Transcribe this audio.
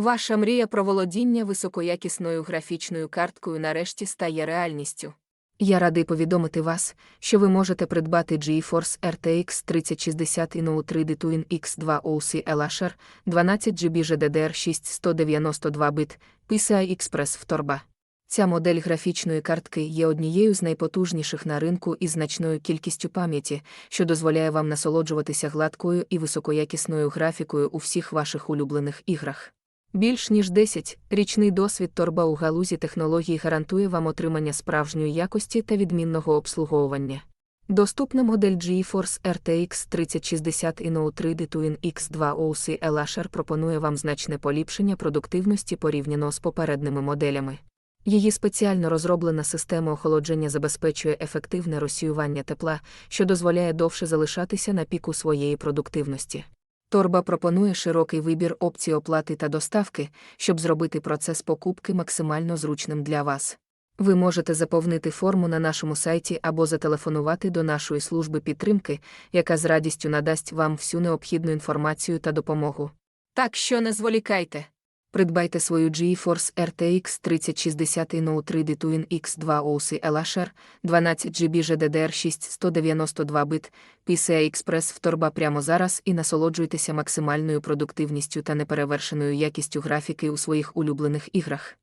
Ваша мрія про володіння високоякісною графічною карткою нарешті стає реальністю. Я радий повідомити вас, що ви можете придбати GeForce RTX 3060 і No 3D Twin X2 OC Elasher 12 GB GDDR6 192 бит PCI Express в торба. Ця модель графічної картки є однією з найпотужніших на ринку із значною кількістю пам'яті, що дозволяє вам насолоджуватися гладкою і високоякісною графікою у всіх ваших улюблених іграх. Більш ніж 10 річний досвід торба у галузі технологій гарантує вам отримання справжньої якості та відмінного обслуговування. Доступна модель GeForce RTX 3060 і No 3D Twin X2 OC Elasher пропонує вам значне поліпшення продуктивності порівняно з попередніми моделями. Її спеціально розроблена система охолодження забезпечує ефективне розсіювання тепла, що дозволяє довше залишатися на піку своєї продуктивності. Торба пропонує широкий вибір опцій оплати та доставки, щоб зробити процес покупки максимально зручним для вас. Ви можете заповнити форму на нашому сайті або зателефонувати до нашої служби підтримки, яка з радістю надасть вам всю необхідну інформацію та допомогу. Так що не зволікайте. Придбайте свою GeForce RTX 3060 No 3D Twin X2 OC Elasher 12 GB GDDR6 192 бит PCI Express в торба прямо зараз і насолоджуйтеся максимальною продуктивністю та неперевершеною якістю графіки у своїх улюблених іграх.